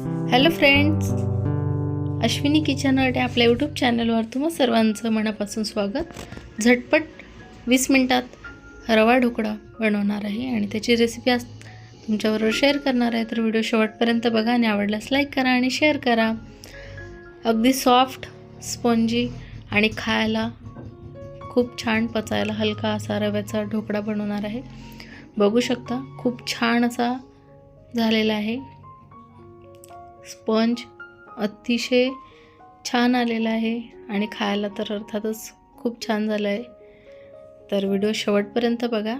Hello friends Ashwini किचनवरती आपल्या YouTube चॅनलवर तुम्हा सर्वांचं मनापासून स्वागत. झटपट वीस मिनटात रवा ढोकळा बनवणार आहे आणि त्याची रेसिपी आज तुमच्याबरोबर शेअर करणार आहे. तर व्हिडिओ शेवटपर्यंत बघा आणि आवडल्यास लाईक करा आणि शेअर करा. अगदी सॉफ्ट स्पॉन्जी आणि खायला खूप छान पचायला हलका असा रव्याचा ढोकळा बनवणार आहे. बघू शकता खूप छान असा झालेला आहे. स्पंज अतिशय छान आलेला आहे आणि खायला तर अर्थातच खूप छान झालं आहे. तर व्हिडिओ शेवटपर्यंत बघा.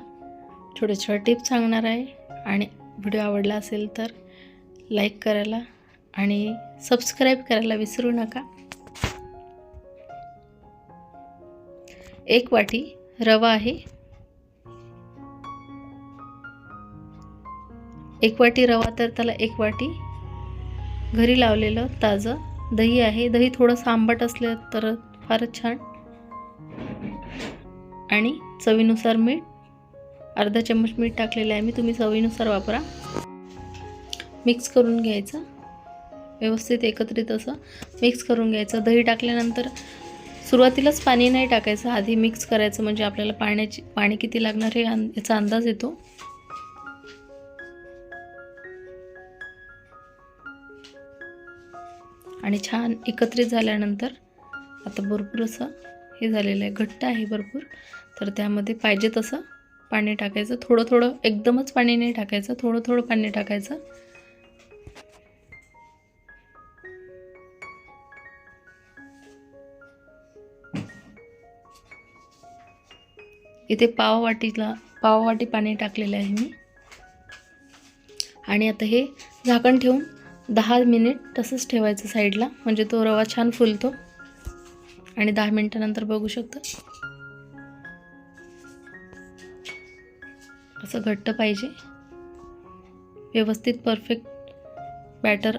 छोटे छोटे टिप्स सांगणार आहे. आणि व्हिडिओ आवडला असेल तर लाईक करायला आणि सबस्क्राईब करायला विसरू नका. एक वाटी रवा आहे. एक वाटी रवा तर त्याला एक वाटी घरी लावलेलं ताजं दही आहे. दही थोडंसं आंबट असलं तर फारच छान. आणि चवीनुसार मीठ. अर्धा चम्मच मीठ टाकलेलं आहे मी. तुम्ही चवीनुसार वापरा. मिक्स करून घ्यायचं. व्यवस्थित एकत्रित असं मिक्स करून घ्यायचं. दही टाकल्यानंतर सुरुवातीलाच पाणी नाही टाकायचं. आधी मिक्स करायचं म्हणजे आपल्याला पाण्याची पाणी किती लागणार हे याचा अंदाज येतो. आणि छान एकत्रित झाल्यानंतर आता भरपूर असं हे झालेलं आहे. घट्ट आहे भरपूर. तर त्यामध्ये पाहिजे तसं पाणी टाकायचं. थोडं थोडं एकदमच पाणी नाही टाकायचं. थोडं थोडं पाणी टाकायचं. इथे पाव वाटीला पाणी टाकलेलं आहे मी. आणि आता हे झाकण ठेवून दहा मिनिट तसंच ठेवायचं साईडला. म्हणजे तो रवा छान फुलतो. आणि दहा मिनटानंतर बघू शकता. असं घट्ट पाहिजे. व्यवस्थित परफेक्ट बॅटर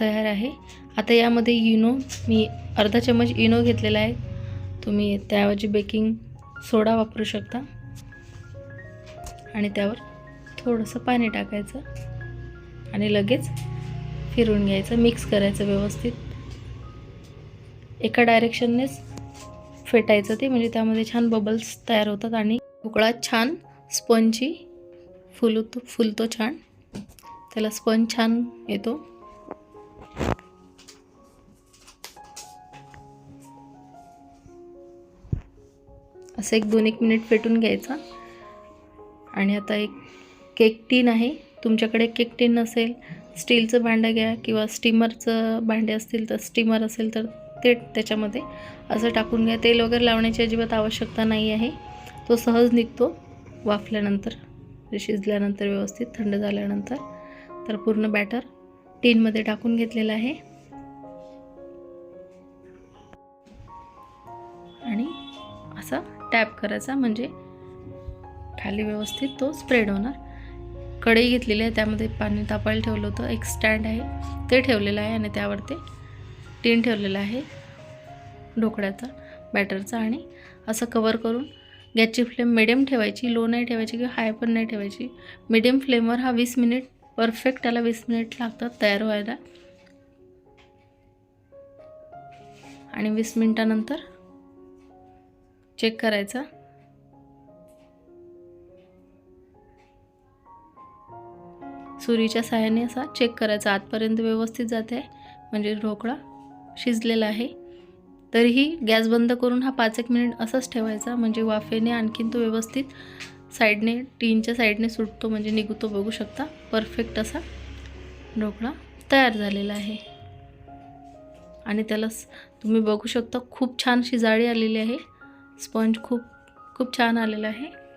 तयार आहे. आता यामध्ये इनो मी अर्धा चम्मच इनो घेतलेला आहे. तुम्ही त्याऐवजी बेकिंग सोडा वापरू शकता. आणि त्यावर थोडंसं पाणी टाकायचं. आणि लगेच फिरून घ्यायचं मिक्स करायचं व्यवस्थित. एका डायरेक्शननेच फेटायचं ते म्हणजे त्यामध्ये छान बबल्स तयार होतात आणि ढोकळा छान स्पंजची फुलतो फुलतो छान. त्याला स्पंज छान येतो. असं एक दोन एक मिनिट फेटून घ्यायचा. आणि आता एक केक टीन आहे. तुमच्याकडे केक टीन नसेल स्टीलचं भांडं घ्या किंवा स्टीमरचं भांडे असतील तर स्टीमर असेल तर ते त्याच्यामध्ये असं टाकून घ्या. तेल वगैरे लावण्याची अजिबात आवश्यकता नाही आहे. तो सहज निघतो वाफल्यानंतर शिजल्यानंतर व्यवस्थित थंड झाल्यानंतर. तर पूर्ण बॅटर टीनमध्ये टाकून घेतलेलं आहे. आणि असा टॅप करायचा म्हणजे खाली व्यवस्थित तो स्प्रेड होणार. कढई घेतलेली आहे त्यामध्ये पाणी तापायला ठेवलं होतं. एक स्टँड आहे ते ठेवलेलं आहे आणि त्यावर ते टीन ठेवलेलं आहे ढोकळ्याचा बॅटरचा आणि असं कवर करून गॅसची फ्लेम मिडियम ठेवायची लो नाही ठेवायची किंवा हाय पण नाही ठेवायची. मिडियम फ्लेमवर हा वीस मिनिट परफेक्ट त्याला वीस मिनिट लागतात तयार व्हायला. आणि वीस मिनटानंतर चेक करायचा. सुरीच्या सहाय्याने असा चेक करायचा. आतपर्यंत व्यवस्थित जाते म्हणजे ढोकळा शिजलेला आहे. तरीही गॅस बंद करून हा पाच एक मिनिट असाच ठेवायचा म्हणजे वाफेने आणखीन तो व्यवस्थित साईडने टीनच्या साईडने सुटतो म्हणजे निघतो बघू शकता. परफेक्ट असा ढोकळा तयार झालेला आहे. आणि त्याला तुम्ही बघू शकता खूप छान शिजाळी आलेली आहे. स्पंज खूप खूप छान आलेला आहे.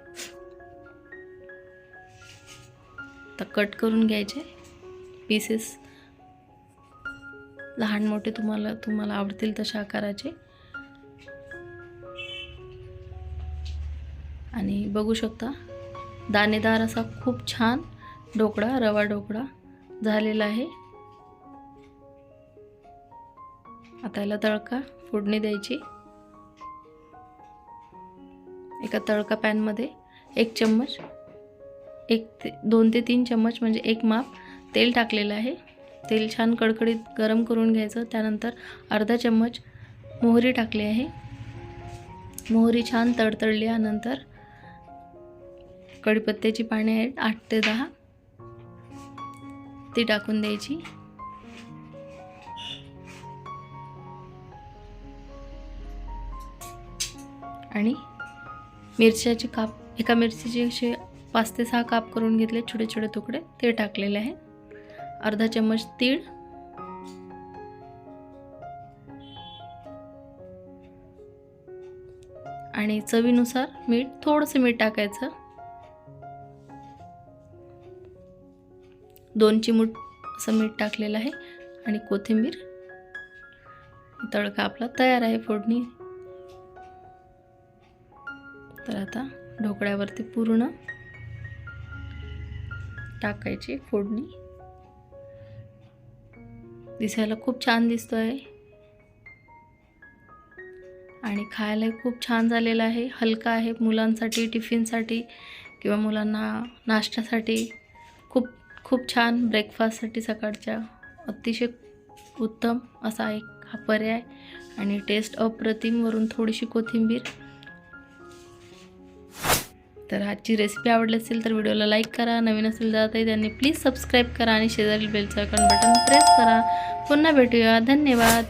आता कट करून घ्यायचे. पीसेस लहान मोठे तुम्हाला तुम्हाला आवडतील तशा आकाराचे. आणि बघू शकता दाणेदार असा खूप छान ढोकळा रवा ढोकळा झालेला आहे. आता याला तळका फोडणी द्यायची. एका तळका पॅनमध्ये एक चम्मच एक ते दोन ते तीन चम्मच म्हणजे एक माप तेल टाकलेलं आहे. तेल छान कडकडीत गरम करून घ्यायचं. त्यानंतर अर्धा चम्मच मोहरी टाकली आहे. मोहरी छान तडतडल्यानंतर कडीपत्त्याची कढीपत्त्याची पाने आहेत आठ ते दहा. ती टाकून द्यायची. आणि मिरच्याची काप एका मिरचीची अशी पाच ते सहा काप करून घेतले छोटे छोटे तुकडे. ते टाकलेले आहे. अर्धा चम्मच तीळ. आणि चवीनुसार मीठ थोडंसं मीठ टाकायचं. दोन चिमूट असं मीठ टाकलेलं आहे. आणि कोथिंबीर. तडका आपला तयार आहे फोडणी. तर आता ढोकळ्यावरती पूर्ण टाकायची फोडणी. दिसायला खूप छान दिसतो आहे आणि खायलाही खूप छान झालेलं आहे. हलका आहे मुलांसाठी टिफिनसाठी किंवा मुलांना नाश्त्यासाठी. खूप खूप छान ब्रेकफास्टसाठी सकाळच्या. अतिशय उत्तम असा एक हा पर्याय. आणि टेस्ट अप्रतिमवरून थोडीशी कोथिंबीर. तर आजची रेसिपी आवडली असेल तर व्हिडिओला लाईक करा. नवीन असेल जात आहे त्यांनी प्लीज सबस्क्राईब करा आणि शेजारील बेलचं आयकॉन बटन प्रेस करा. पुन्हा भेटूया. धन्यवाद.